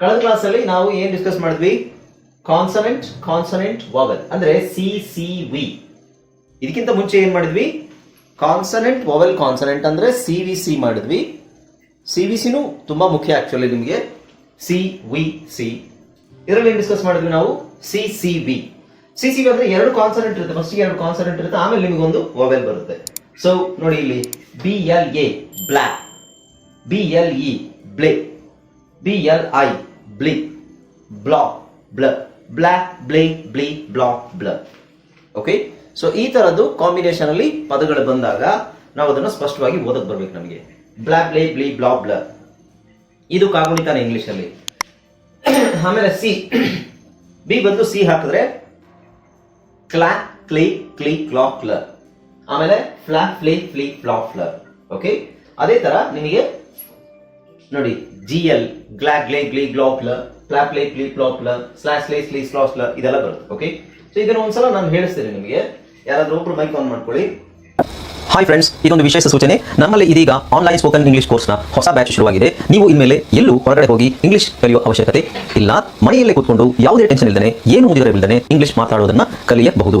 ಕಳೆದ ಕ್ಲಾಸಲ್ಲಿ ನಾವು ಏನ್ ಡಿಸ್ಕಸ್ ಮಾಡಿದ್ವಿ? ಕಾನ್ಸನೆಂಟ್ ಕಾನ್ಸನೆಂಟ್ ವಾವೆಲ್ ಅಂದ್ರೆ ಸಿ ಸಿ ವಿ ಇದಕ್ಕಿಂತ ಮುಂಚೆ ಏನ್ ಮಾಡಿದ್ವಿ? ಕಾನ್ಸನೆಂಟ್ ವಾವೆಲ್ ಕಾನ್ಸನೆಂಟ್ ಅಂದ್ರೆ ಸಿ ವಿ ಸಿ ಮಾಡಿದ್ವಿ. ಸಿ ವಿ ಸಿನೂ ತುಂಬಾ ಮುಖ್ಯ ಆಕ್ಚುಲಿ ನಿಮಗೆ. ಸಿ ವಿ ಸಿ ಇದರಲ್ಲಿ ಏನ್ ಡಿಸ್ಕಸ್ ಮಾಡಿದ್ವಿ ನಾವು? C C V C C V ಅಂದ್ರೆ ಎರಡು ಕಾನ್ಸನೆಂಟ್ ಇರುತ್ತೆ. ಫಸ್ಟ್ ಎರಡು ಕಾನ್ಸನೆಂಟ್ ಇರುತ್ತೆ. ಆಮೇಲೆ ನಿಮಗೊಂದು ವಾವೆಲ್ ಬರುತ್ತೆ. ಸೊ ನೋಡಿ ಇಲ್ಲಿ. B L A black B L E blay B L I bli block bl black blay bli block bl okay so ಈ ತರದ್ದು ಕಾಂಬಿನೇಷನ್ ಅಲ್ಲಿ ಪದಗಳು ಬಂದಾಗ ನಾವು ಅದನ್ನ ಸ್ಪಷ್ಟವಾಗಿ ಓದಕ್ ಬರ್ಬೇಕು ನಮಗೆ. ಬ್ಲ್ಯಾಕ್ ಬ್ಲೇ ಬ್ಲಿ ಬ್ಲಾಕ್ ಬ್ಲ ಇದು ಕಾಗುಣಿತಾನೆ ಇಂಗ್ಲಿಷ್ ಅಲ್ಲಿ. ಆಮೇಲೆ ಸಿ ಬಿ ಬಂದು ಸಿ ಹಾಕಿದ್ರೆ ಕ್ಲಾಕ್ ಕ್ಲೀ ಕ್ಲೀ ಕ್ಲಾಕ್ ಕ್ಲ ಆಮೇಲೆ ಫ್ಲಾಕ್ ಫ್ಲೇ ಫ್ಲೀ ಫ್ಲಾಕ್ ಫ್ಲ ಓಕೆ ಅದೇ ತರ ನಿಮಗೆ ನೋಡಿ ಜಿ ಎಲ್ ಗ್ಲಾ ಗ್ಲೇ ಗ್ಲೀ ಗ್ಲಾಪ್ಲ ಲ ಫ್ಲಾಪ್ ಲೇ ಕ್ಲೀ ಫ್ಲಾಕ್ ಲ ಸ್ಲೀ ಸ್ಲಾಸ್ಲ ಇದೆಲ್ಲ ಬರುತ್ತೆ ಓಕೆ ಸೊ ಇದನ್ನ ಒಂದ್ಸಲ ನಾನು ಹೇಳಿಸ್ತೇನೆ ನಿಮಗೆ. ಯಾರಾದ್ರೂ ಒಬ್ರು ಮೈಕ್ ಆನ್ ಮಾಡ್ಕೊಳ್ಳಿ. ಹಾಯ್ ಫ್ರೆಂಡ್ಸ್ ಇದೊಂದು ವಿಶೇಷ ಸೂಚನೆ. ನಮ್ಮಲ್ಲಿ ಇದೀಗ ಆನ್ಲೈನ್ ಸ್ಪೋಕನ್ ಇಂಗ್ಲಿಷ್ ಕೋರ್ಸ್ನ ಹೊಸ ಬ್ಯಾಚ್ ಶುರುವಾಗಿದೆ. ನೀವು ಇನ್ಮೇಲೆ ಎಲ್ಲೂ ಹೊರಗಡೆ ಹೋಗಿ ಇಂಗ್ಲಿಷ್ ಕಲಿಯುವ ಅವಶ್ಯಕತೆ ಇಲ್ಲ. ಮನೆಯಲ್ಲೇ ಕೂತ್ಕೊಂಡು ಯಾವುದೇ ಟೆನ್ಷನ್ ಇಲ್ಲದೆ ಏನು ಮುಗಿದಿರಬಿಲ್ಲದೆ ಇಂಗ್ಲಿಷ್ ಮಾತಾಡೋದನ್ನ ಕಲಿಯಬಹುದು.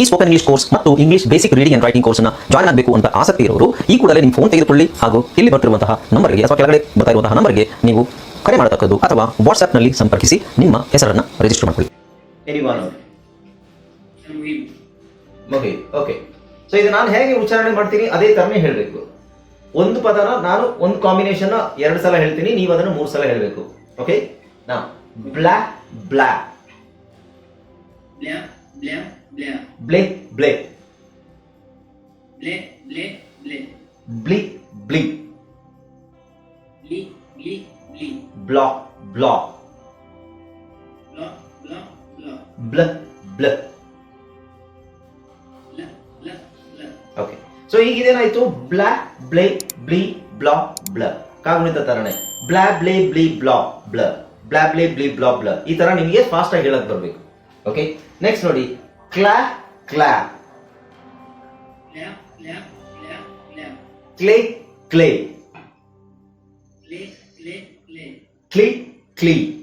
ಈ ಸ್ಪೋಕನ್ ಇಂಗ್ಲಿಷ್ ಕೋರ್ಸ್ ಮತ್ತು English basic reading and writing ಕೋರ್ಸ್ನ ಜಾಯಿನ್ ಆಗಬೇಕು ಅಂತ ಆಸಕ್ತಿ ಇರೋರು ಈ ಕೂಡಲೇ ನಿಮ್ಮ ಫೋನ್ ತೆಗೆದುಕೊಳ್ಳಿ ಹಾಗೂ ಇಲ್ಲಿ ಬರ್ತಿರುವಂತಹ ನಂಬರ್ಗೆ ಅಥವಾ ಕೆಳಗಡೆ ಬರ್ತಾ ಇರುವಂತಹ ನಂಬರ್ಗೆ ನೀವು ಕರೆ ಮಾಡತಕ್ಕದ್ದು ಅಥವಾ ವಾಟ್ಸ್ಆಪ್ನಲ್ಲಿ ಸಂಪರ್ಕಿಸಿ ನಿಮ್ಮ ಹೆಸರನ್ನು ರಿಜಿಸ್ಟರ್ ಮಾಡಿಕೊಳ್ಳಿ. ಓಕೆ ಓಕೆ ಸೊ ಇದು ನಾನು ಹೇಗೆ ಉಚ್ಚಾರಣೆ ಮಾಡ್ತೀನಿ? ಅದೇ ತರನೇ ಹೇಳಬೇಕು. ಒಂದು ಪದನ ನಾನು ಒಂದು ಕಾಂಬಿನೇಷನ್ ಎರಡು ಸಲ ಹೇಳ್ತೀನಿ ನೀವು ಅದನ್ನು ಮೂರು ಸಲ ಹೇಳಬೇಕು. ಓಕೆ ನಾ black black Blah, blah, blah. Blake blake bli blah. Blick blick. Bla bla. Okay so ಈಗ ಇದೇನಾಯ್ತು? Black blay bli block bl ಕಾಗುಣಿತ ತರನೇ bla blay bli block bl bla blay bli block bl ಈ ತರ ನಿಮಗೆ fast ಆಗಿ ಹೇಳಕ್ ಬರ್ಬೇಕು. Okay next ನೋಡಿ. clap, clap. Clap, clap, clap, clap. Clay, clay. Clay, clay, clay. Clay, clay.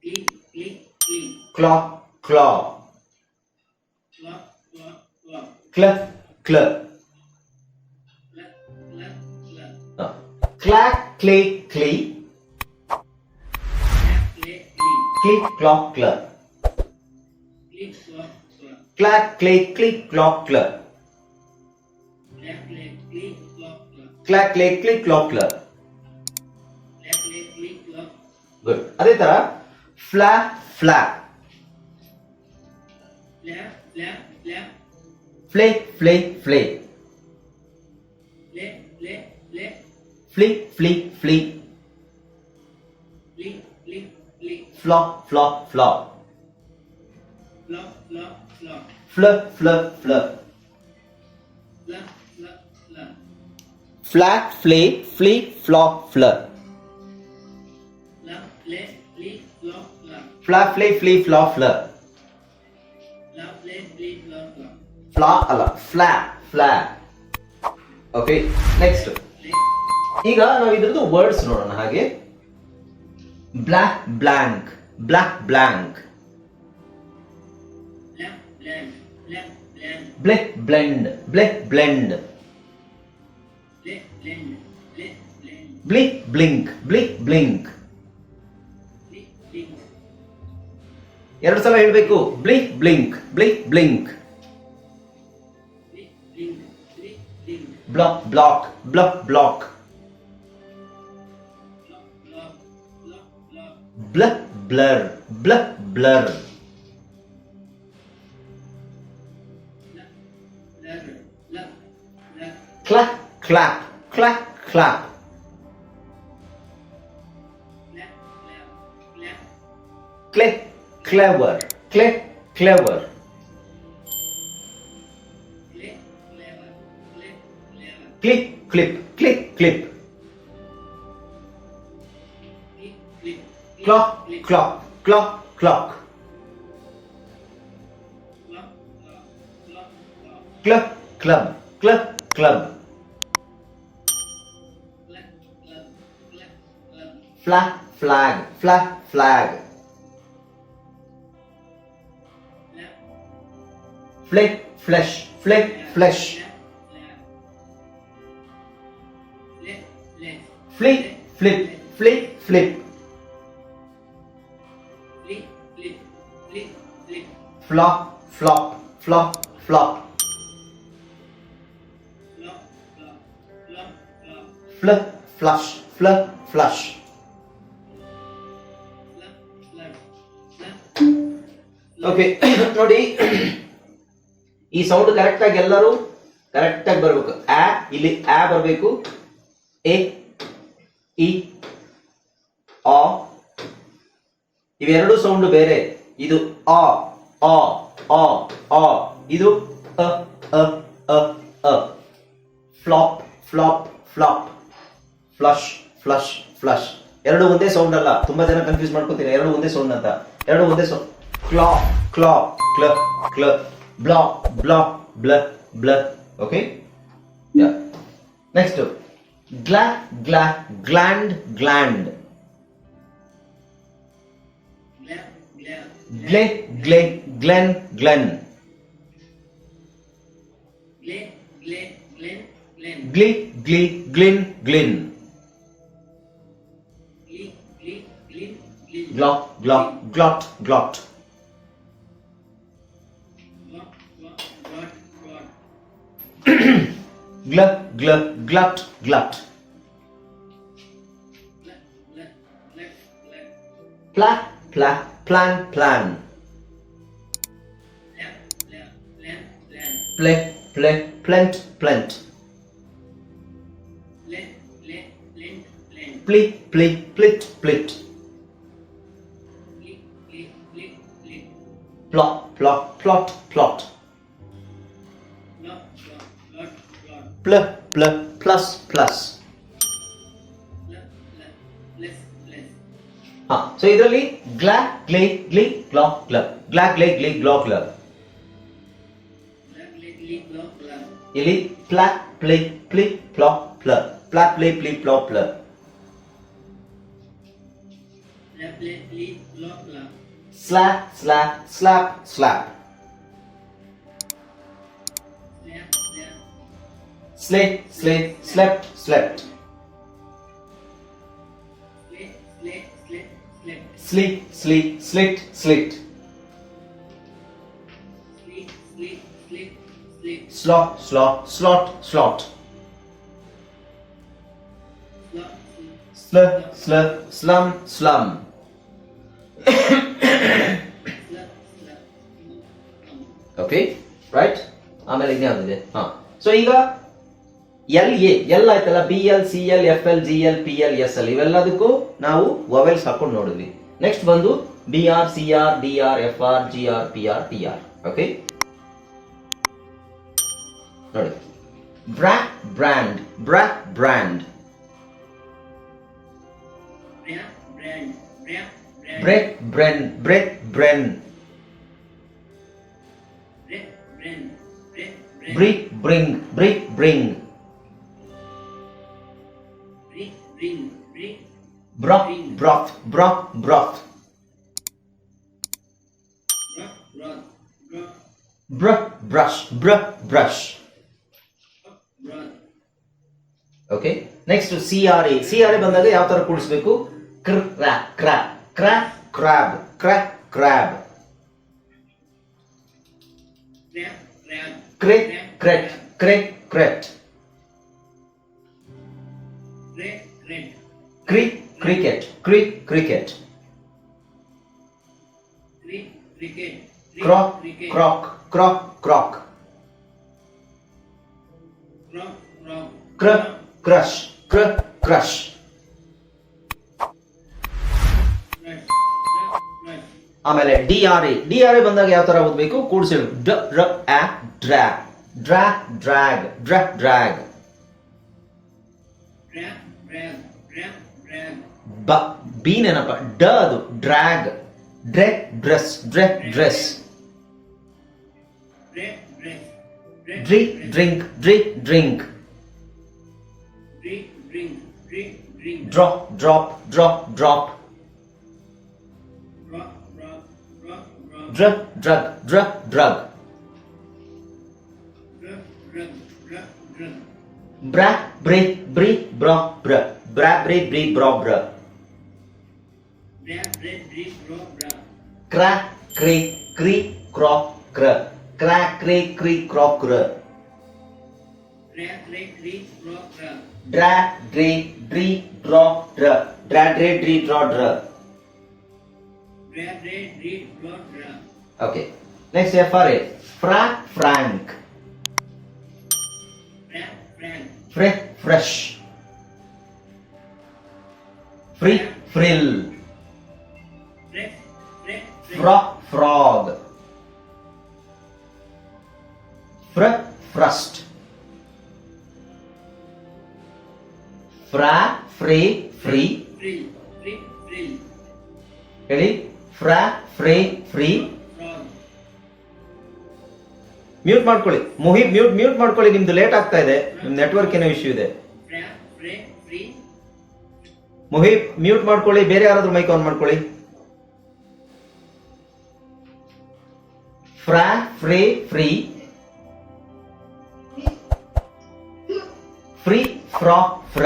Click, claw. click. Clock, clock. Clap, clap. clock. Club, club. Clap, clay, clay. Click, clock, clock. Cla clay cli cla cl Blah, play, click, clock, clock. Cla clay cli cla cl Blah, play, click, clock. Good ಅದೇ ತರ fla fla Blah, blah, blah. Flay flay flay Blah, blah, blah. Fli fli fli Click, click, click. Flop flop flop click, fl, fl. Flat, flay fli flop fl. Blah, flay, click, flop, fl. Fla ಅಲ್ಲ fla ಫ್ಲಾ okay next ಈಗ ನಾವು ಇದ್ರದ್ದು words ನೋಡೋಣ ಹಾಗೆ black blank black blank bleck blend bleck blend. Blick blink blick blink. ಎರಡು ಸಲ ಹೇಳಬೇಕು blick blink blick blink. Block block bluck block. Bluck blur bluck blur clap, clap, clap, clap. Cle, clever, cle, clever. Click, clip, click, clip. Clock, clock, clock, clock. Club, club, club, club. fla flag fla flag. Flick flesh flick flesh flip flip flip flip. Flop flop flop flop. Flop flop flush flush flush. Okay ನೋಡಿ. ಈ sound correct ಆಗಿ ಎಲ್ಲರೂ correct ಆಗಿ ಬರ್ಬೇಕು. ಆ, ಇಲ್ಲಿ ಆ ಬರಬೇಕು. ಎ, ಇ, ಆ. ಇವೆರಡು ಸೌಂಡ್ ಬೇರೆ. ಇದು ಆ ಆ ಆ ಆ. ಇದು ಅ ಅ ಅ ಅ. Flop flop flop flush flush flush ಎರಡು ಒಂದೇ ಸೌಂಡ್ ಅಲ್ಲ. ತುಂಬಾ ಜನ ಕನ್ಫ್ಯೂಸ್ ಮಾಡ್ಕೊತೀರಾ? ಎರಡು ಒಂದೇ ಸೌಂಡ್ ಅಂತ. ಎರಡು ಒಂದೇ sound claw, claw, club, club, block, block, blur, blur. Okay? Yeah. Next up. Gla, gla, gland, gland. Gle, gle, glen, glen. Gle, gle, glen, glen. Gle, gle, glin, glin. Glot, glot, glot, glot. glut, glut, glut, glut. Pla, pla, plan, plan. Ple, ple, plant, plant. Plit, plit, plit, plit. Plot, plot, plot, plot. Glot. Pl pl plus plus Lap, lap, less, less. ಹಾ so ಇದರಲ್ಲಿ gla ಗ್ಲೇ ಗ್ಲಿ gla ಗ್ಲ ಗ್ಲಾ ಗ್ಲೇ ಗ್ಲಿ gla ಗ್ಲ Glap, glap, glap, glop, glop. ಇಲ್ಲಿ plah play pli plah pla plah play pli plah pla Lap, lap, glap, glop, glop. Slap slap Sleep sleep slit slit Sleep, sleep, sleep, sleep. Slot slot slot slot Slop, ಸ್ಲ ಸ್ಲ slum slum slap, slap. Okay right ಆಮೇಲೆ ಇನ್ಯಾವುದಿದೆ ಹಾ so ಈಗ L A L ಆಯ್ತಲ್ಲ B L C L F L G L P L S L ಇವೆಲ್ಲದಕ್ಕೂ ನಾವು vowels ಹಾಕೊಂಡು ನೋಡಿದ್ವಿ. Next ಬಂದು B R C R D R F R G R P R T R okay ನೋಡಿ. Bra brand bra brand. Breck bren breck bren. Brick bring brick bring Bring, brick. Brock bring. Brock broth Rock, rock, rock, br brush br brush rock. Okay next C R A C R A ಬಂದಾಗ ಯಾವ ತರ ಕೂಡಿಸ್ಬೇಕು cr cra cra crab cr crab crab, cret. Creck cret Red, red. Crick cricket crick cricket Crick, cricket. Crick, crock cricket. Crock crock crock Croc, croc. Cr crush cr crush Crush, crush, crush. ಆಮೇಲೆ D R A D R A ಬಂದಾಗ ಯಾವ ತರ ಓದ್ಬೇಕು ಕೂಡಿಸಿ ಡ ರ ಆ drag dra drag dr drag Drag, drag, drag, drag. ಬ ಬೀನೇನಪ್ಪ ಡ ಅದು drag dre dress dre dress Drag, drag, drag, ಡ್ರಿ drag. Drink ಡ್ರಿ drink Drink, drink, drink, drink. Drop drop drop drop Drop, drop, drop, drop. Drug drug drug drug Bra, bre, bre, bro, bra. Bra, bre, bre, bro, bra. Bra, bre, bre, bro, bra. Kra, kre, kri, kro, kra. Kra, kre, kri, kro, kra. Dra, dre, dri, dro, dra. Dra, dre, dri, dro, dra. Dra, dre, dri, dro, dra. Okay. Next here for it. Fra, Frank. Fre fresh free frill Drag, drag, drag. Frah frog fra frust frah fray free Frill, frill, frill. ಹೇಳಿ frah fray free Frog. Mute ಮಾಡ್ಕೊಳ್ಳಿ. Muhib mute mute ಮಾಡ್ಕೊಳ್ಳಿ. ನಿಮ್ದು late ಆಗ್ತಾ ಇದೆ. ನಿಮ್ network ಏನೋ issue ಇದೆ. ಮುಹಿಬ್ mute ಮಾಡ್ಕೊಳ್ಳಿ. ಬೇರೆ ಯಾರಾದ್ರೂ ಮೈಕ್ ಆನ್ ಮಾಡ್ಕೊಳ್ಳಿ. Fra free free free fra fr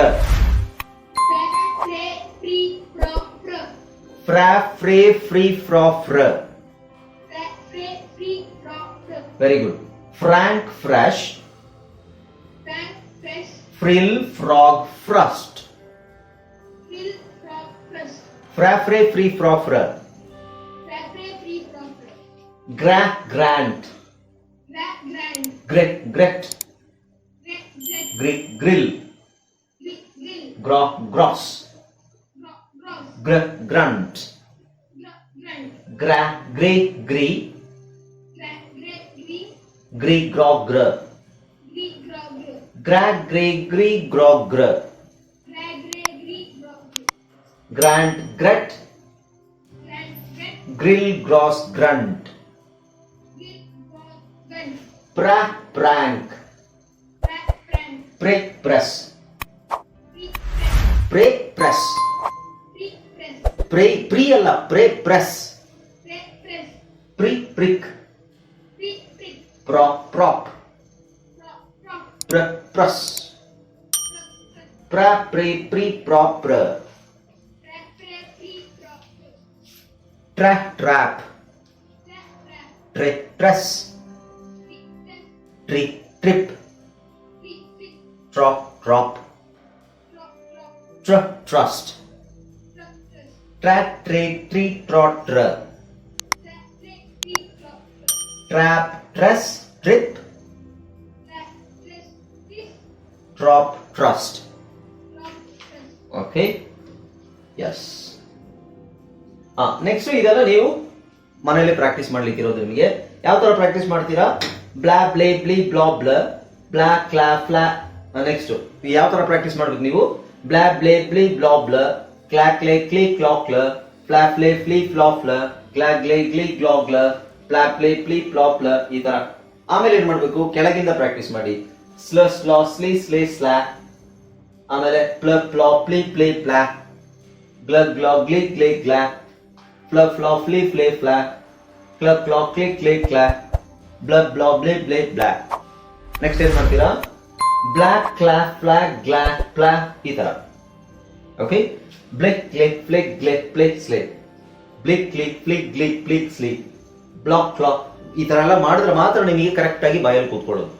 fra free free fra fr very good Frank Fresh, Frank Fresh, Frill Frog Frost, Frill Frog Frost, Frafre Free Frofrer, Frafre Free Frofrer, Gra Grant, Gra Grant, Gret Gret, Gret Gret, Gri Grill, Gri Grill, Gross, Gro Gross, Gr Grunt, Gr Grunt, Gra Grey Grey, green ಗ್ರಾ ಗ್ರ ಗ್ರಾ grey green ಗ್ರಾ ಗ್ರ grant great grill grass grunt ಪ್ರಾ prank ಪ್ರೆ press ಪ್ರೆ press pray pre ಅಲ್ಲ pray press pri prick Prop. Prop. Pr. Press. Pra. Pre. Pre. Prop. Pr. Trap, Trap. Tre. Tress. Tri. Trip. Drop. Drop. Tr. Trust. Trap. Tre. Tree. Trot. Trap. Tress trip drop trust okay yes ಹಾ next ಇದೆಲ್ಲ ನೀವು ಮನೆಯಲ್ಲಿ practice ಮಾಡ್ಲಿಕ್ಕೆ ಇರೋದು ನಿಮಗೆ. ಯಾವ ತರ practice ಮಾಡ್ತೀರಾ? Blah blay bli blah bla blah clah flah next ಯಾವ ತರ ಪ್ರಾಕ್ಟೀಸ್ ಮಾಡ್ಬೇಕು ನೀವು? Blah blay bli blah bla clah clay clee clah cla flah flay flee flah fla clah glee glah gla flah play plee plah pla ಈ ತರ. ಆಮೇಲೆ ಏನ್ ಮಾಡ್ಬೇಕು? ಕೆಳಗಿಂದ ಪ್ರಾಕ್ಟೀಸ್ ಮಾಡಿ. ಸ್ಲ, ಸ್ಲಾ, ಸ್ಲೀ, ಸ್ಲೇ, ಸ್ಲಾ. ಆಮೇಲೆ pla, plah, plee, play, plah. Gla, glah, gli, glay, glah. Fla flah, flee, flay, flah. Cla clah clay clay cla bl, bla, blay blay, bla. Next ಏನ್ ಮಾಡ್ತೀರಾ? Block cla, fla, gla, pla, ಈ ತರ. Okay bleck click flick, gleck plake slake blick click flick, glick plick sleek block flock ಈ ತರ ಎಲ್ಲ ಮಾಡಿದ್ರೆ ಮಾತ್ರ ನಿಮಗೆ ಕರೆಕ್ಟ್ ಆಗಿ ಬಾಯಲ್ಲಿ ಕೂತ್ಕೊಳ್ಳೋದು.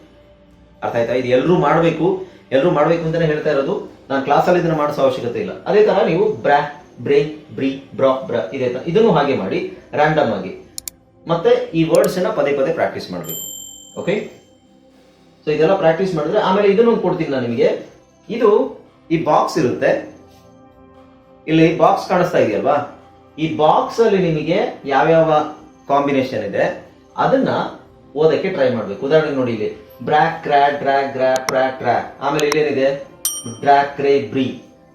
ಅರ್ಥ ಆಯ್ತಾ? ಇದು ಎಲ್ಲರೂ ಮಾಡಬೇಕು ಎಲ್ಲರೂ ಮಾಡಬೇಕು ಅಂತಾನೆ ಹೇಳ್ತಾ ಇರೋದು. ನಾನು ಕ್ಲಾಸಲ್ಲಿ ಇದನ್ನ ಮಾಡಿಸೋ ಅವಶ್ಯಕತೆ ಇಲ್ಲ. ಅದೇ ತರ ನೀವು ಬ್ರಾ, ಬ್ರೇ, ಬ್ರಿ, ಬ್ರಾ, ಬ್ರ, ಇದೇ ತರ. ಇದನ್ನು ಹಾಗೆ ಮಾಡಿ ರ್ಯಾಂಡಮ್ ಆಗಿ. ಮತ್ತೆ ಈ ವರ್ಡ್ಸ್ ಅನ್ನ ಪದೇ ಪದೇ ಪ್ರಾಕ್ಟೀಸ್ ಮಾಡಬೇಕು. ಓಕೆ ಸೊ ಇದೆಲ್ಲ ಪ್ರಾಕ್ಟೀಸ್ ಮಾಡಿದ್ರೆ ಆಮೇಲೆ ಇದನ್ನು ಕೊಡ್ತೀನಿ ನಾನು ನಿಮಗೆ. ಇದು ಈ ಬಾಕ್ಸ್ ಇರುತ್ತೆ. ಇಲ್ಲಿ ಬಾಕ್ಸ್ ಕಾಣಿಸ್ತಾ ಇದೆಯಲ್ವಾ? ಈ ಬಾಕ್ಸ್ ಅಲ್ಲಿ ನಿಮಗೆ ಯಾವ್ಯಾವ ಕಾಂಬಿನೇಷನ್ ಇದೆ. ಅದನ್ನ ಓದಕ್ಕೆ ಟ್ರೈ ಮಾಡ್ಬೇಕು. ಉದಾಹರಣೆಗೆ ನೋಡಿ ಇಲ್ಲಿ. ಬ್ರ್ಯಾಕ್ ಕ್ರಾ ಡ್ರ್ಯಾಗ್ ಗ್ರ್ಯಾ ಪ್ರ್ಯಾ ಟ್ರ್ಯಾ ಆಮೇಲೆ ಇಲ್ಲೇನಿದೆ? ಡ್ರಾಕ್ ಕ್ರೇ ಬ್ರೀ.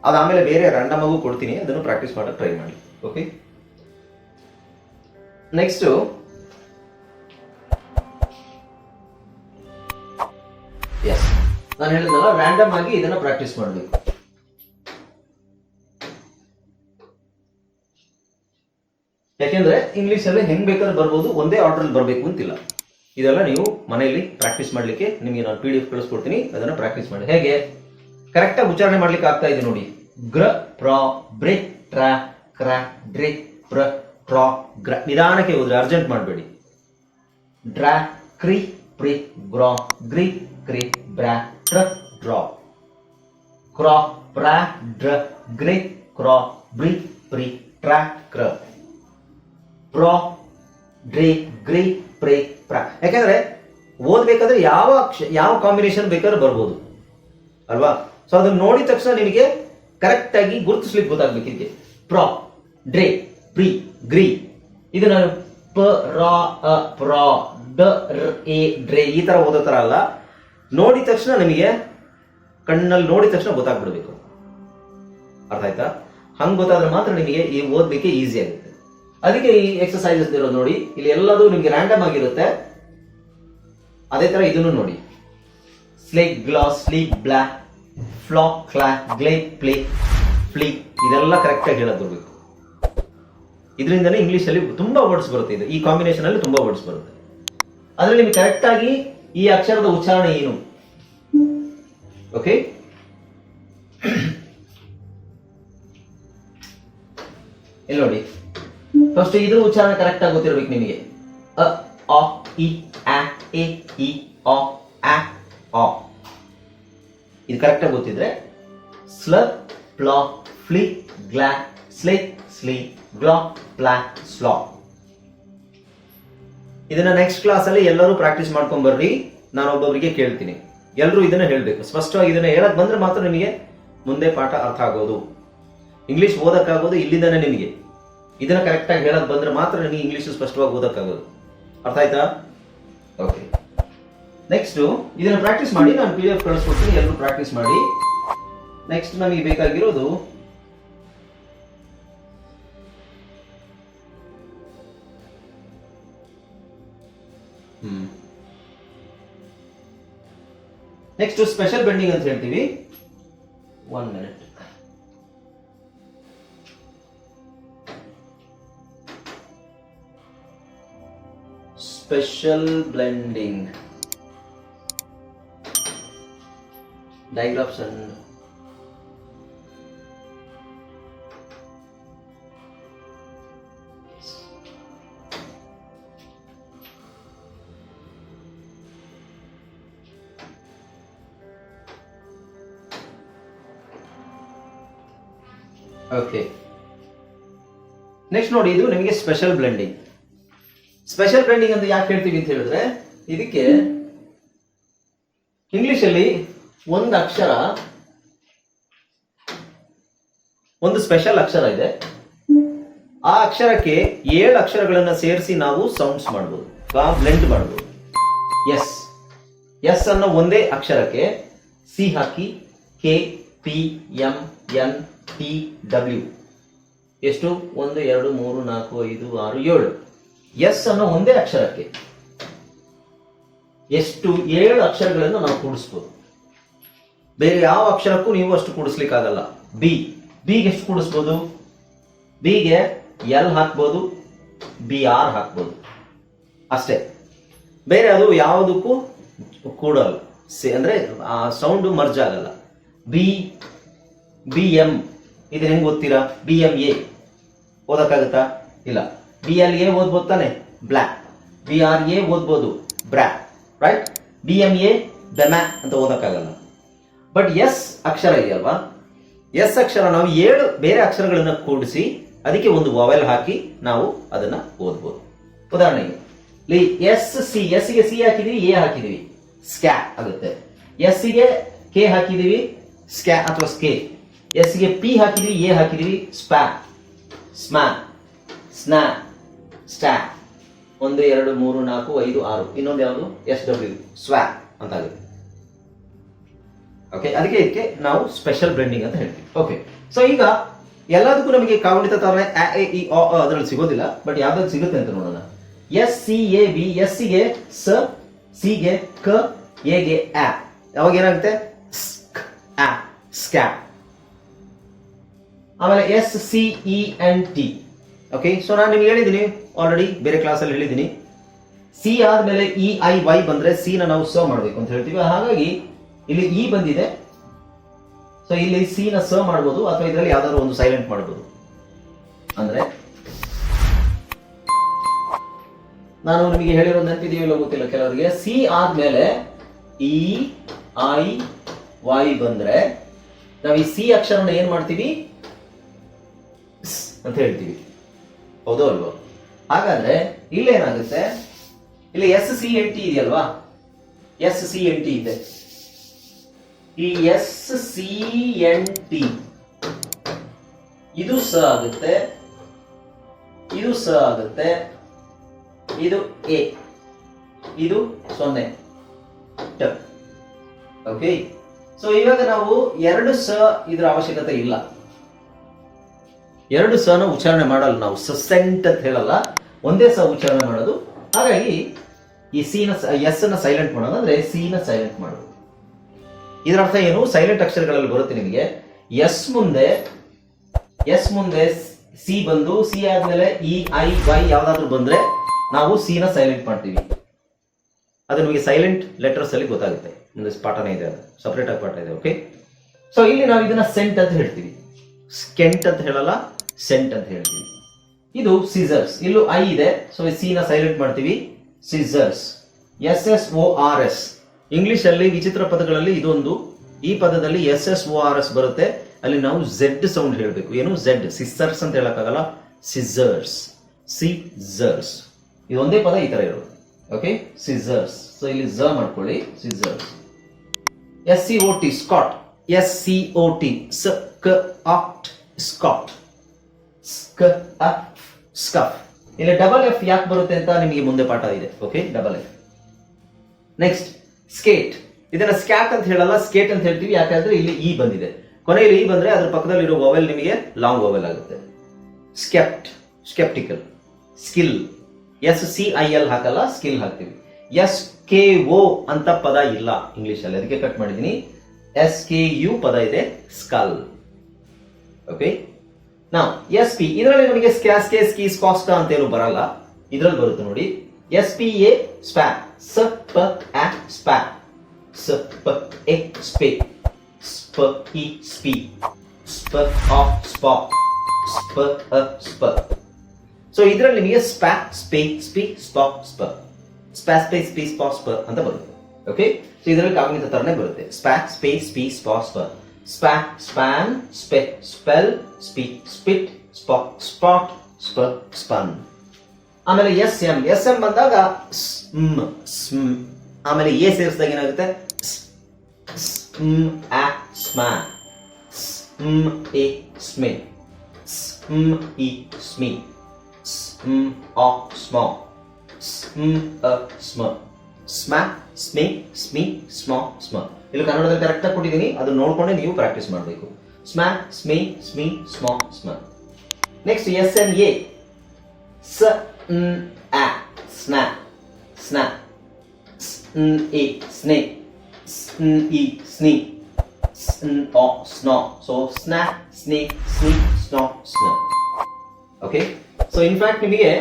ಅದು ಆಮೇಲೆ ಬೇರೆ ರ್ಯಾಂಡಮ್ ಆಗು ಕೊಡ್ತೀನಿ. ಅದನ್ನು ಪ್ರಾಕ್ಟೀಸ್ ಮಾಡಕ್ಕೆ ಟ್ರೈ ಮಾಡಿ. ಓಕೆ ನೆಕ್ಸ್ಟ್ ಎಸ್ ನಾನು ಹೇಳಿದ್ನಲ್ಲ ರ್ಯಾಂಡಮ್ ಆಗಿ ಇದನ್ನ ಪ್ರಾಕ್ಟೀಸ್ ಮಾಡಬೇಕು. ಯಾಕೆಂದ್ರೆ ಇಂಗ್ಲಿಷ್ ಅಲ್ಲಿ ಹೆಂಗ್ ಬೇಕಾದ್ರೆ ಬರ್ಬೋದು, ಒಂದೇ ಆರ್ಡರ್ ಬರಬೇಕು ಅಂತಿಲ್ಲ. ಇದೆಲ್ಲ ನೀವು ಮನೆಯಲ್ಲಿ ಪ್ರಾಕ್ಟೀಸ್ ಮಾಡ್ಲಿಕ್ಕೆ ನಿಮಗೆ ನಾನು ಪಿ ಡಿ ಎಫ್ ಕಳಿಸ್ಕೊಡ್ತೀನಿ, ಅದನ್ನ ಪ್ರಾಕ್ಟೀಸ್ ಮಾಡಿ. ಹೇಗೆ? ಕರೆಕ್ಟ್ ಆಗಿ ಉಚ್ಚಾರಣೆ ಮಾಡ್ಲಿಕ್ಕೆ ಆಗ್ತಾ ಇದೆ ನೋಡಿ. ಗ್ರ, ಪ್ರ, ಬ್ರೆ, ಟ್ರ, ಕ್ರ, ಡ್ರೆ, ಪ್ರ, ಟ್ರ, ಗ್ರ. ನಿಧಾನಕ್ಕೆ ಹೋದ್ರೆ ಅರ್ಜೆಂಟ್ ಮಾಡಬೇಡಿ. ಡ್ರ, ಕ್ರಿ, ಪ್ರಿ, ಗ್ರ, ಗ್ರಿ, ಕ್ರಿ, ಬ್ರಾ, ಟ್ರ, ಡ್ರಾ. ಕ್ರಾ, ಪ್ರ, ಡ್ರ, ಗ್ರಿ, ಕ್ರಾ, ಬ್ರಿ, ಪ್ರಿ, ಟ್ರಾ, ಕ್ರ. ಪ್ರೋ ಡ್ರಿ ಗ್ರಿ ಪ್ರೇ ಪ್ರ ಯಾಕೆಂದ್ರೆ ಓದ್ಬೇಕಾದ್ರೆ ಯಾವ ಅಕ್ಷ ಯಾವ ಕಾಂಬಿನೇಷನ್ ಬೇಕಾದ್ರೂ ಬರ್ಬೋದು. ಅಲ್ವಾ? ಸೊ ಅದನ್ನ ನೋಡಿದ ತಕ್ಷಣ ನಿಮಗೆ ಕರೆಕ್ಟ್ ಆಗಿ ಗುರುತಿಸ್ಲಿಕ್ಕೆ ಗೊತ್ತಾಗ್ಬೇಕು ಇದಕ್ಕೆ. ಪ್ರಾ ಡ್ರೇ ಪ್ರಿ ಗ್ರಿ ಇದು ಪ, ರಾ, ಅ, ಪ್ರಾ, ಡ ಎ, ಡ್ರೇ ಈ ತರ ಓದೋ ತರ ಅಲ್ಲ. ನೋಡಿದ ತಕ್ಷಣ ನಿಮಗೆ ಕಣ್ಣಲ್ಲಿ ನೋಡಿದ ತಕ್ಷಣ ಗೊತ್ತಾಗ್ಬಿಡ್ಬೇಕು. ಅರ್ಥ ಆಯ್ತಾ? ಹಂಗ್ ಗೊತ್ತಾದ್ರೆ ಮಾತ್ರ ನಿಮಗೆ ಈ ಓದ್ಲಿಕ್ಕೆ ಈಸಿ ಆಗುತ್ತೆ. ಅದಕ್ಕೆ ಈ ಎಕ್ಸಸೈಸಸ್ ಇರೋದು ನೋಡಿ, ಇಲ್ಲಿ ಎಲ್ಲದೂ ನಿಮಗೆ ರ್ಯಾಂಡಮ್ ಆಗಿರುತ್ತೆ. ಅದೇ ತರ ಇದನ್ನು ನೋಡಿ. Slake glass sleep block flock clock glay play flee ಇದೆಲ್ಲ ಕರೆಕ್ಟ್ ಆಗಿ ಹೇಳೋದು ಬರ್ಬೇಕು ಇದರಿಂದನೇ ಇಂಗ್ಲಿಷ್ ಅಲ್ಲಿ ತುಂಬಾ ವರ್ಡ್ಸ್ ಬರುತ್ತೆ ಇದು. ಈ ಕಾಂಬಿನೇಷನ್ ಅಲ್ಲಿ ತುಂಬಾ ವರ್ಡ್ಸ್ ಬರುತ್ತೆ. ಅದರಲ್ಲಿ ನಿಮಗೆ ಕರೆಕ್ಟ್ ಆಗಿ ಈ ಅಕ್ಷರದ ಉಚ್ಚಾರಣೆ ಏನು? ಓಕೆ ಇಲ್ಲಿ ನೋಡಿ. ಫಸ್ಟ್ ಇದ್ರ ಉಚ್ಚಾರಣೆ ಕರೆಕ್ಟ್ ಗೊತ್ತಿರ್ಬೇಕು ನಿಮಗೆ. ಅ ಆ ಇ, ಆ, ಎ, ಇ ಆ ಆ ಆ ಇದು ಕರೆಕ್ಟ್ ಆಗಿ ಗೊತ್ತಿದ್ರೆ ಸ್ಲ, ಪ್ಲಾ, ಫ್ಲಿ, ಗ್ಲಾ, ಸ್ಲೇ, ಸ್ಲಿ, ಗ್ಲಾ, ಪ್ಲಾ, ಸ್ಲಾ. ಇದನ್ನ ನೆಕ್ಸ್ಟ್ ಕ್ಲಾಸ್ ಅಲ್ಲಿ ಎಲ್ಲರೂ ಪ್ರಾಕ್ಟೀಸ್ ಮಾಡ್ಕೊಂಡ್ ಬರ್ರಿ. ನಾನು ಒಬ್ಬೊಬ್ಬರಿಗೆ ಕೇಳ್ತೀನಿ. ಎಲ್ಲರೂ ಇದನ್ನ ಹೇಳ್ಬೇಕು. ಸ್ಪಷ್ಟವಾಗಿ ಇದನ್ನ ಹೇಳಕ್ ಬಂದ್ರೆ ಮಾತ್ರ ನಿಮಗೆ ಮುಂದೆ ಪಾಠ ಅರ್ಥ ಆಗೋದು. ಇಂಗ್ಲಿಷ್ ಓದಕ್ಕಾಗೋದು ಇಲ್ಲಿಂದನೇ ನಿಮಗೆ. ಇದನ್ನ ಕರೆಕ್ಟ್ ಆಗಿ ಹೇಳಕ್ ಬಂದ್ರೆ ಮಾತ್ರ ನಿಮಗೆ ಇಂಗ್ಲಿಷ್ ಸ್ಪಷ್ಟವಾಗಿ ಓದಕ್ಕಾಗೋದು. ಅರ್ಥ ಆಯ್ತಾ? ಓಕೆ ನೆಕ್ಸ್ಟ್ ಇದನ್ನ ಪ್ರಾಕ್ಟೀಸ್ ಮಾಡಿ, ನಾನು ಪಿ ಡಿ ಎಫ್ ಕಳಿಸ್ಕೊಡ್ತೀನಿ ಎಲ್ಲರೂ ಪ್ರಾಕ್ಟೀಸ್ ಮಾಡಿ. ನೆಕ್ಸ್ಟ್ ನಮಗೆ ಬೇಕಾಗಿರೋದು ನೆಕ್ಸ್ಟ್ ಸ್ಪೆಷಲ್ ಬೆಂಡಿಂಗ್ ಅಂತ ಹೇಳ್ತೀವಿ. One minute special blending digraphs and okay next ನೋಡಿ ಇದು ನಿಮಗೆ ಸ್ಪೆಷಲ್ ಬ್ಲೆಂಡಿಂಗ್ ಸ್ಪೆಷಲ್ ಬ್ರ್ಯಾಂಡಿಂಗ್ ಅಂತ ಯಾಕೆ ಹೇಳ್ತೀವಿ ಅಂತ ಹೇಳಿದ್ರೆ, ಇದಕ್ಕೆ ಇಂಗ್ಲಿಷ್ ಅಲ್ಲಿ ಒಂದು ಅಕ್ಷರ, ಒಂದು ಸ್ಪೆಷಲ್ ಅಕ್ಷರ ಇದೆ. ಆ ಅಕ್ಷರಕ್ಕೆ ಏಳು ಅಕ್ಷರಗಳನ್ನ ಸೇರಿಸಿ ನಾವು ಸೌಂಡ್ಸ್ ಮಾಡ್ಬೋದು ಬ್ಲೆಂಡ್ ಮಾಡ್ಬೋದು. ಎಸ್ ಎಸ್ ಅನ್ನೋ ಒಂದೇ ಅಕ್ಷರಕ್ಕೆ ಸಿ ಹಾಕಿ K P M N T W ಎಷ್ಟು? ಒಂದು, ಎರಡು, ಮೂರು, ನಾಲ್ಕು, ಐದು, ಆರು, ಏಳು. ಎಸ್ ಅನ್ನೋ ಒಂದೇ ಅಕ್ಷರಕ್ಕೆ. ಎಷ್ಟು ಏಳು ಅಕ್ಷರಗಳನ್ನು ನಾವು ಕೂಡಿಸ್ಬೋದು. ಬೇರೆ ಯಾವ ಅಕ್ಷರಕ್ಕೂ ನೀವು ಅಷ್ಟು ಕೂಡಿಸ್ಲಿಕ್ಕಾಗಲ್ಲ. ಬಿ ಬಿಗೆ ಎಷ್ಟು ಕೂಡಿಸ್ಬೋದು? ಬಿಗೆ ಎಲ್ ಹಾಕ್ಬೋದು. ಬಿ ಆರ್ ಹಾಕ್ಬೋದು. ಅಷ್ಟೇ. ಬೇರೆ ಅದು ಯಾವುದಕ್ಕೂ ಕೂಡಲ್ಲ. ಸೇ ಅಂದ್ರೆ, ಆ ಸೌಂಡು ಮರ್ಜ್ ಆಗಲ್ಲ. ಬಿ ಬಿ ಎಂ ಇದು ಹೆಂಗೆ ಓದ್ತೀರಾ? ಬಿ ಎಂ ಎ ಓದಕ್ಕಾಗತ್ತಾ? ಇಲ್ಲ. ಬಿ ಎಲ್ ಎ ಓದ್ಬೋದು ತಾನೆ? ಬ್ಲ್ಯಾಕ್ ಬಿ ಆರ್ ಎ ಓದ್ಬೋದು. Brack right B M A ಬೆಮ್ಯಾ ಅಂತ ಓದೋಕ್ಕಾಗಲ್ಲ. ಬಟ್ ಎಸ್ ಅಕ್ಷರ ಇದೆಯಲ್ವಾ? ಎಸ್ ಅಕ್ಷರ ನಾವು ಏಳು ಬೇರೆ ಅಕ್ಷರಗಳನ್ನು ಕೂಡಿಸಿ ಅದಕ್ಕೆ ಒಂದು ವಾವೆಲ್ ಹಾಕಿ ನಾವು ಅದನ್ನ ಓದ್ಬೋದು. ಉದಾಹರಣೆಗೆ ಎಸ್ ಸಿ ಎಸ್ಗೆ ಸಿ ಹಾಕಿದೀವಿ ಎ ಹಾಕಿದೀವಿ. ಸ್ಕ್ಯಾ ಆಗುತ್ತೆ. ಎಸ್ಗೆ ಕೆ ಹಾಕಿದೀವಿ ಸ್ಕ್ಯಾ ಅಥವಾ ಸ್ಕೆ ಎಸ್ಗೆ ಪಿ ಹಾಕಿದೀವಿ ಎ ಹಾಕಿದೀವಿ ಸ್ಪ್ಯಾ ಸ್ಮ್ಯಾ ಸ್ನಾ ಸ್ಟ್ಯಾ ಒಂದು ಎರಡು ಮೂರು ನಾಲ್ಕು ಐದು ಆರು. ಇನ್ನೊಂದು ಯಾವುದು? ಎಸ್ ಡಬ್ಲ್ಯೂ ಸ್ವಾಪ್ ಅಂತ ಆಗುತ್ತೆ ಓಕೆ ಅದಕ್ಕೆ ಇದಕ್ಕೆ ನಾವು ಸ್ಪೆಷಲ್ ಬ್ಲೆಂಡಿಂಗ್ ಅಂತ ಹೇಳ್ತೀವಿ. ಓಕೆ ಸೊ ಈಗ ಎಲ್ಲದಕ್ಕೂ ನಮಗೆ ಕಾವಣಿತ ತರ ಇ ಅದರಲ್ಲಿ ಸಿಗೋದಿಲ್ಲ ಬಟ್ ಯಾವ್ದಾದ್ರು ಸಿಗುತ್ತೆ ಅಂತ ನೋಡೋಣ. ಎಸ್ ಸಿ ಎ ಬಿ ಎಸ್ಗೆ ಸ ಸಿ ಗೆ ಕ ಎ ಗೆ ಆ. ಯಾವಾಗ ಏನಾಗುತ್ತೆ? ಸ್ಕ್, ಆ ಸ್ಕ್ಯಾಪ್ ಆಮೇಲೆ S C E N T okay so ನಾನು ನಿಮ್ಗೆ ಹೇಳಿದ್ದೀನಿ ಆಲ್ರೆಡಿ ಬೇರೆ ಕ್ಲಾಸಲ್ಲಿ ಹೇಳಿದ್ದೀನಿ ಸಿ ಆದ್ಮೇಲೆ ಇ ಐ ವೈ ಬಂದ್ರೆ ಸಿ ನ ನಾವು ಸರ್ವ್ ಮಾಡಬೇಕು ಅಂತ ಹೇಳ್ತೀವಿ. ಹಾಗಾಗಿ, ಇಲ್ಲಿ ಇ ಬಂದಿದೆ. ಸೊ ಇಲ್ಲಿ ಸಿ ನ ಸರ್ವ್ ಮಾಡ್ಬೋದು ಅಥವಾ ಇದರಲ್ಲಿ ಯಾವ್ದಾದ್ರು ಒಂದು ಸೈಲೆಂಟ್ ಮಾಡ್ಬೋದು. ಅಂದ್ರೆ, ನಾನು ನಿಮಗೆ ಹೇಳಿರೋ ನೆನಪಿದೆಯೋ ಗೊತ್ತಿಲ್ಲ ಕೆಲವರಿಗೆ. ಸಿ ಆದ್ಮೇಲೆ ಇ ಐ ವೈ ಬಂದ್ರೆ, ನಾವು ಈ ಸಿ ಅಕ್ಷರನ ಏನ್ ಮಾಡ್ತೀವಿ? ಅಂತ ಹೇಳ್ತೀವಿ. ಹೌದೋ, ಅಲ್ವೋ? ಹಾಗಾದ್ರೆ ಇಲ್ಲೇನಾಗುತ್ತೆ? ಇಲ್ಲಿ ಎಸ್ ಸಿ ಎನ್ ಟಿ ಇದೆಯಲ್ವಾ? ಎಸ್ ಸಿ ಎನ್ ಟಿ ಇದೆ. ಈ ಎಸ್ ಸಿ ಎನ್ ಟಿ ಇದು ಸ ಆಗುತ್ತೆ, ಇದು ಸ ಆಗುತ್ತೆ, ಇದು ಎ ಇದು ಸೊನ್ನೆ. ಟ. ಓಕೆ ಸೊ ಇವಾಗ ನಾವು ಎರಡು ಸ ಇದರ ಅವಶ್ಯಕತೆ ಇಲ್ಲ. ಎರಡು ಸಹನ ಉಚ್ಚಾರಣೆ ಮಾಡಲ್ಲ ನಾವು ಸಸೆಂಟ್ ಅಂತ ಹೇಳಲ್ಲ, ಒಂದೇ ಸಹ ಉಚ್ಚಾರಣೆ ಮಾಡೋದು. ಹಾಗಾಗಿ ಈ ಸಿನ ಎಸ್ ಅನ್ನ ಸೈಲೆಂಟ್ ಮಾಡೋದು ಅಂದ್ರೆ ಸೀನ ಸೈಲೆಂಟ್ ಮಾಡೋದು. ಇದರ ಅರ್ಥ ಏನು? ಸೈಲೆಂಟ್ ಅಕ್ಷರಗಳಲ್ಲಿ ಬರುತ್ತೆ ನಿಮಗೆ. ಎಸ್ ಮುಂದೆ ಎಸ್ ಮುಂದೆ ಸಿ ಬಂದು ಸಿ ಆದ್ಮೇಲೆ ಇ ಐ ವೈ ಯಾವ್ದಾದ್ರು ಬಂದ್ರೆ ನಾವು ಸೀನ ಸೈಲೆಂಟ್ ಮಾಡ್ತೀವಿ. ಅದು ನಿಮಗೆ ಸೈಲೆಂಟ್ ಲೆಟರ್ಸ್ ಅಲ್ಲಿ ಗೊತ್ತಾಗುತ್ತೆ. ಪಾಠನೇ ಇದೆ ಅದು. ಸಪರೇಟ್ ಆಗಿ ಪಾಠ ಇದೆ ಓಕೆ ಸೊ ಇಲ್ಲಿ ನಾವು ಇದನ್ನ ಸೆಂಟ್ ಅಂತ ಹೇಳ್ತೀವಿ. ಸ್ಕೆಂಟ್ ಅಂತ ಹೇಳಲ್ಲ. ಸೆಂಟ್ ಅಂತ ಹೇಳ್ತೀವಿ. ಇದು ಸಿಸರ್ಸ್ ಇಲ್ಲೂ ಐ ಇದೆ ಸೊ ಸಿ ನ ಸೈಲೆಂಟ್ ಮಾಡ್ತೀವಿ. Scissors S S O R S English ಅಲ್ಲಿ ವಿಚಿತ್ರ ಪದಗಳಲ್ಲಿ ಇದೊಂದು. ಈ ಪದದಲ್ಲಿ S S O R S ಬರುತ್ತೆ. ಅಲ್ಲಿ ನಾವು ಝೆಡ್ ಸೌಂಡ್ ಹೇಳಬೇಕು. ಏನು? ಝೆಡ್ ಸಿಸರ್ಸ್ ಅಂತ ಹೇಳಕ್ಕಾಗಲ್ಲ. ಸಿಸರ್ಸ್ ಸಿಸರ್ಸ್ ಇದು ಒಂದೇ ಪದ ಈ ತರ ಇರೋದು ಓಕೆ ಸಿಸರ್ಸ್ ಸೊ ಇಲ್ಲಿ ಝ ಮಾಡ್ಕೊಳ್ಳಿ. Scissors S C O T scot S C O T sa act scot sca up scuff. ಇಲ್ಲಿ ಡಬಲ್ ಎಫ್ ಯಾಕೆ ಬರುತ್ತೆ ಅಂತ ನಿಮಗೆ ಮುಂದೆ ಪಾಠ ಇದೆ. Okay double F next skate ಇದನ್ನ ಸ್ಕ್ಯಾಟ್ ಅಂತ ಹೇಳಲ್ಲ ಸ್ಕೇಟ್ ಅಂತ ಹೇಳ್ತೀವಿ. ಯಾಕಂದ್ರೆ ಇಲ್ಲಿ ಇ ಬಂದಿದೆ. ಕೊನೆಯಲ್ಲಿ ಇ ಬಂದ್ರೆ ಅದ್ರ ಪಕ್ಕದಲ್ಲಿರೋ ವೊವೆಲ್ ನಿಮಗೆ ಲಾಂಗ್ ವೊವೆಲ್ ಆಗುತ್ತೆ. Scept sceptical skill S C I L ಹಾಕಲ್ಲ ಸ್ಕಿಲ್ ಹಾಕ್ತೀವಿ. ಎಸ್ ಕೆ ಓ ಅಂತ ಪದ ಇಲ್ಲ ಇಂಗ್ಲಿಷ್ ಅಲ್ಲಿ ಅದಕ್ಕೆ ಕಟ್ ಮಾಡಿದೀನಿ ಎಸ್ ಕೆ ಯು ಪದ ಇದೆ ಸ್ಕಲ್ ಓಕೆ ನಾ ಎಸ್ ಪಿ ಇದರಲ್ಲಿ ನಮಗೆ ಸ್ಕ್ಯಾಸ್ ಕೇಸ್ ಕೀಸ್ ಕಾಸ್ಟ್ ಅಂತ ಏನು ಬರಲ್ಲ. ಇದ್ರಲ್ಲಿ ಬರುತ್ತೆ ನೋಡಿ. ಎಸ್ ಪಿ ಎ ಸ್ಪ್ಯಾ ಸ ಪ ಆ spa sa pa a spe spa e spi spa of spah spa a spa so ಇದರಲ್ಲಿ ನಿಮಗೆ ಸ್ಪ್ಯಾ ಸ್ಪೇ ಸ್ಪಿ ಸ್ಪಾ ಸ್ಪ ಸ್ಪ್ಯಾ ಸ್ಪೇ ಸ್ಪಿ ಸ್ಪಾ ಸ್ಪ ಅಂತ ಬರುತ್ತೆ. ಓಕೆ ಸೊ ಇದರಲ್ಲಿ ಕಾಗುಣಿತ ತರನೇ ಬರುತ್ತೆ. Spa spay spi spa sp spa span spe spell spi spit spock spot sp spun ಆಮೇಲೆ S M S M ಬಂದಾಗ ಸ್ಮ್. ಆಮೇಲೆ ಎ ಸೇರಿಸಿದಾಗ ಏನಾಗುತ್ತೆ? E, sme. Sm i, smi. Sm a sma. Sm a, sma. Sma, smi smi, sma sma. ಇಲ್ಲಿ ಕನ್ನಡದಲ್ಲಿ correct ಆಗಿ ಕೊಟ್ಟಿದ್ದೀನಿ ಅದನ್ನ ನೋಡ್ಕೊಂಡೆ ನೀವು ಪ್ರಾಕ್ಟೀಸ್ ಮಾಡಬೇಕು. Sma smi smi, sma sma. Next S N A sa ah sna sna. A, snay. E, sni. ಆ sna. So sna, sne, sni, sna, sna. Okay so in fact ನಿಮಗೆ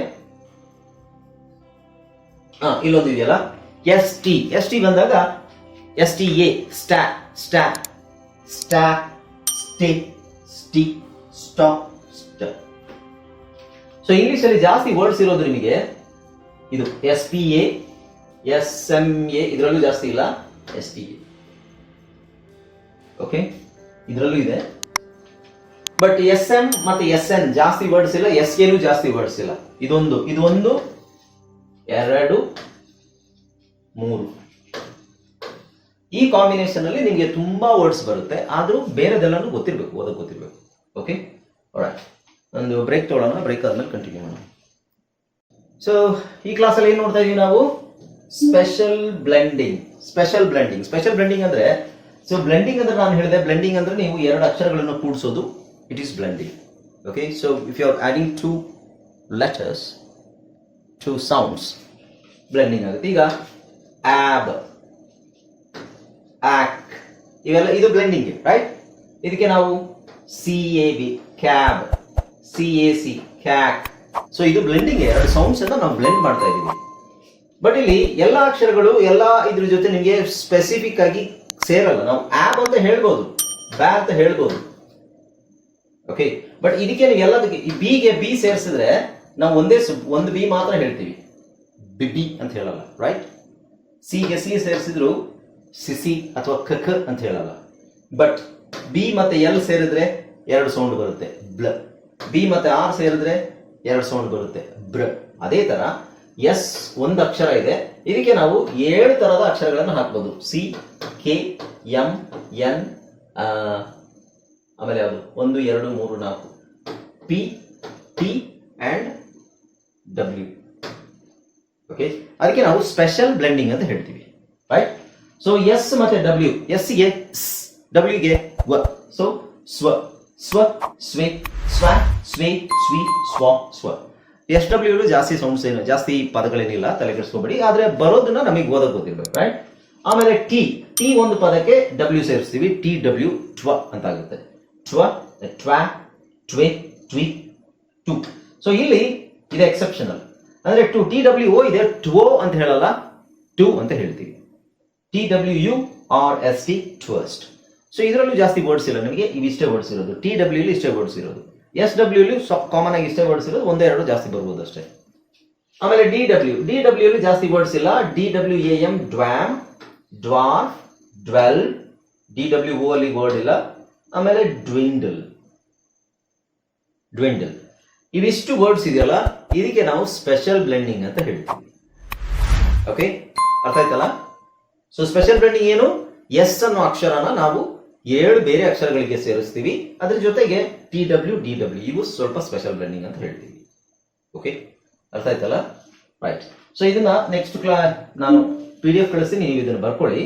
ಇಲ್ಲೊಂದು ಇದೆಯಲ್ಲ? ಎಸ್ ಟಿ ಎಸ್ ಟಿ ಬಂದಾಗ S T A sta sta sta stay sti stop st so English ಅಲ್ಲಿ ಜಾಸ್ತಿ words ಇರೋದು ನಿಮಗೆ ಇದು S P A S M A ಇದರಲ್ಲೂ ಜಾಸ್ತಿ ಇಲ್ಲ ಎಸ್ ಟಿ ಎ ಓಕೆ ಇದರಲ್ಲೂ ಇದೆ. ಬಟ್ ಎಸ್ ಎಂ ಮತ್ತೆ ಎಸ್ ಎನ್ ಜಾಸ್ತಿ ವರ್ಡ್ಸ್ ಇಲ್ಲ ಎಸ್ ಎನು ಜಾಸ್ತಿ ವರ್ಡ್ಸ್ ಇಲ್ಲ. ಇದೊಂದು ಇದು ಒಂದು ಎರಡು, ಮೂರು. ಈ ಕಾಂಬಿನೇಷನ್ ಅಲ್ಲಿ ನಿಮಗೆ ತುಂಬಾ ವರ್ಡ್ಸ್ ಬರುತ್ತೆ. ಆದರೂ ಬೇರೆದೆಲ್ಲನೂ ಗೊತ್ತಿರಬೇಕು, ಓದಕ್ ಗೊತ್ತಿರಬೇಕು. ಓಕೆ ಒಂದು ಬ್ರೇಕ್ ತೊಗೊಳ್ಳೋಣ ಬ್ರೇಕ್ ಆದ್ಮೇಲೆ ಕಂಟಿನ್ಯೂ ಮಾಡೋಣ. ಸೊ ಈ ಕ್ಲಾಸಲ್ಲಿ ಏನು ನೋಡ್ತಾ ಇದೀವಿ ನಾವು? Special blending special blending special blending ಅಂದ್ರೆ ಸೊ ಬ್ಲೆಂಡಿಂಗ್ ಅಂದ್ರೆ ನಾನು ಹೇಳಿದೆ ಬ್ಲೆಂಡಿಂಗ್ ಅಂದ್ರೆ ನೀವು ಎರಡು ಅಕ್ಷರಗಳನ್ನು ಕೂಡಿಸೋದು. It is blending okay so if you are adding two letters two sounds blending ಆಗುತ್ತೆ. ಈಗ ಆಬ್ ಆಕ್ ಇವೆಲ್ಲ ಇದು ಬ್ಲೆಂಡಿಂಗ್ ರೈಟ್ ಇದಕ್ಕೆ ನಾವು C A B cab C A C cack so ಇದು ಬ್ಲೆಂಡಿಂಗ್ ಎರಡು ಸೌಂಡ್ಸ್ ಅಂತ ನಾವು ಬ್ಲೆಂಡ್ ಮಾಡ್ತಾ ಇದ್ದೀವಿ. ಬಟ್ ಇಲ್ಲಿ ಎಲ್ಲ ಅಕ್ಷರಗಳು, ಎಲ್ಲ ಇದ್ರ ಜೊತೆ ನಿಮಗೆ ಸ್ಪೆಸಿಫಿಕ್ ಆಗಿ ಸೇರಲ್ಲ. ನಾವು ಆಪ್ ಅಂತ ಹೇಳ್ಬೋದು ಬ್ಯಾ ಅಂತ ಹೇಳ್ಬೋದು. ಓಕೆ ಬಟ್ ಇದಕ್ಕೆ ಎಲ್ಲದಕ್ಕೆ ಈ ಬಿಗೆ ಬಿ ಸೇರಿಸಿದ್ರೆ ನಾವು ಒಂದೇ ಒಂದು ಬಿ ಮಾತ್ರ ಹೇಳ್ತೀವಿ. ಬಿ ಬಿ ಅಂತ ಹೇಳಲ್ಲ ರೈಟ್ ಸಿಗೆ ಸಿ ಸೇರಿಸಿದ್ರು ಸಿಸಿ ಅಥವಾ ಖ ಖ ಅಂತ ಹೇಳಲ್ಲ. ಬಟ್ ಬಿ ಮತ್ತೆ ಎಲ್ ಸೇರಿದ್ರೆ ಎರಡು ಸೌಂಡ್ ಬರುತ್ತೆ. ಬ್ಲ. ಬಿ ಮತ್ತೆ ಆರ್ ಸೇರಿದ್ರೆ ಎರಡು ಸೌಂಡ್ ಬರುತ್ತೆ. ಬ್ರ. ಅದೇ ತರ ಎಸ್ ಒಂದು ಅಕ್ಷರ ಇದೆ. ಇದಕ್ಕೆ ನಾವು ಏಳು ತರದ ಅಕ್ಷರಗಳನ್ನು ಹಾಕ್ಬೋದು. ಸಿ ಕೆ ಎಂ ಎನ್ ಆಮೇಲೆ ಯಾವುದು? ಒಂದು, ಎರಡು, ಮೂರು, ನಾಲ್ಕು. P T and W okay ಅದಕ್ಕೆ ನಾವು ಸ್ಪೆಷಲ್ ಬ್ಲೆಂಡಿಂಗ್ ಅಂತ ಹೇಳ್ತೀವಿ. ರೈಟ್ ಸೊ ಎಸ್ ಮತ್ತೆ ಡಬ್ಲ್ಯೂ ಎಸ್ಗೆ ಡಬ್ಲ್ಯೂಗೆ ವ. ಸೊ ಸ್ವ ಸ್ವ, ಸ್ವೆ, ಸ್ವ, ಸ್ವೇ, ಸ್ವಿ, ಸ್ವ ಸ್ವ. ಎಸ್ ಡಬ್ಲ್ಯೂ ಜಾಸ್ತಿ ಸೌಂಡ್ಸ್ ಏನು ಜಾಸ್ತಿ ಪದಗಳೇನಿಲ್ಲ, ತಲೆ ಕೆಡಿಸ್ಕೋಬೇಡಿ. ಆದ್ರೆ ಬರೋದನ್ನ ನಮಗೆ ಓದಕ್ ಗೊತ್ತಿರ್ಬೇಕು ರೈಟ್ ಆಮೇಲೆ ಟಿ ಟಿ ಒಂದು ಪದಕ್ಕೆ ಡಬ್ಲ್ಯೂ ಸೇರಿಸ್ತೀವಿ. ಟಿ ಡಬ್ಲ್ಯೂ ಟ್ವ ಅಂತ ಆಗುತ್ತೆ ಟ್ವ ಟ್ವಾ ಟ್ವೆ ಟ್ವಿ ಟು ಸೊ ಇಲ್ಲಿ ಇದೆ ಎಕ್ಸೆಪ್ಷನಲ್ ಅಂದ್ರೆ ಟು ಟಿ ಡಬ್ಲ್ಯೂ ಓ ಇದೆ. ಟ್ವೋ ಅಂತ ಹೇಳಲ್ಲ ಟು ಅಂತ ಹೇಳ್ತೀವಿ. T W U R S T twist so ಇದರಲ್ಲೂ ಜಾಸ್ತಿ ವರ್ಡ್ಸ್ ಇಲ್ಲ ನಿಮಗೆ ಇವಿಷ್ಟೇ ವರ್ಡ್ಸ್ ಇರೋದು. ಟಿ ಡಬ್ಲ್ಯೂ ಇಷ್ಟೇ ವರ್ಡ್ಸ್ ಇರೋದು. ಎಸ್ ಡಬ್ಲ್ಯೂ ಕಾಮನ್ ಆಗಿ ಇಷ್ಟೇ ವರ್ಡ್ಸ್ ಇರೋದು, ಒಂದೇ ಎರಡು ಜಾಸ್ತಿ ಬರ್ಬೋದು ಅಷ್ಟೇ. ಆಮೇಲೆ ಡಿ ಡಬ್ಲ್ಯೂ ಡಿ ಡಬ್ಲ್ಯೂ ಜಾಸ್ತಿ ವರ್ಡ್ಸ್ ಇಲ್ಲ. D W A M dwam dwarf dwell D W O ಅಲ್ಲಿ ವರ್ಡ್ ಇಲ್ಲ. ಆಮೇಲೆ ಡ್ವಿಂಡಲ್ ಡ್ವಿಂಡಲ್ ಇವಿಷ್ಟು ವರ್ಡ್ಸ್ ಇದೆಯಲ್ಲ, ಇದಕ್ಕೆ ನಾವು ಸ್ಪೆಷಲ್ ಬ್ಲೆಂಡಿಂಗ್ ಅಂತ ಹೇಳ್ತೀವಿ. ಓಕೆ ಅರ್ಥ ಆಯ್ತಲ್ಲ? ಸೊ ಸ್ಪೆಷಲ್ ಬ್ಲೆಂಡಿಂಗ್ ಏನು? ಎಸ್ ಅನ್ನೋ ಅಕ್ಷರನ ನಾವು ಏಳು ಬೇರೆ ಅಕ್ಷರಗಳಿಗೆ ಸೇರಿಸ್ತೀವಿ. ಅದ್ರ ಜೊತೆಗೆ ಟಿ ಡಬ್ಲ್ಯೂ ಡಿ ಡಬ್ಲ್ಯೂ ಇವು ಸ್ವಲ್ಪ ಸ್ಪೆಷಲ್ ಬ್ಲೆಂಡಿಂಗ್ ಅಂತ ಹೇಳ್ತೀವಿ. ಓಕೆ ಅರ್ಥ ಆಯ್ತಲ್ಲ? ರೈಟ್ ಸೊ ಇದನ್ನ ನೆಕ್ಸ್ಟ್ ಕ್ಲಾ ನಾನು ಪಿ ಡಿ ಎಫ್ ಕಳಿಸ್ತೀನಿ, ನೀವು ಇದನ್ನ ಬರ್ಕೊಳ್ಳಿ.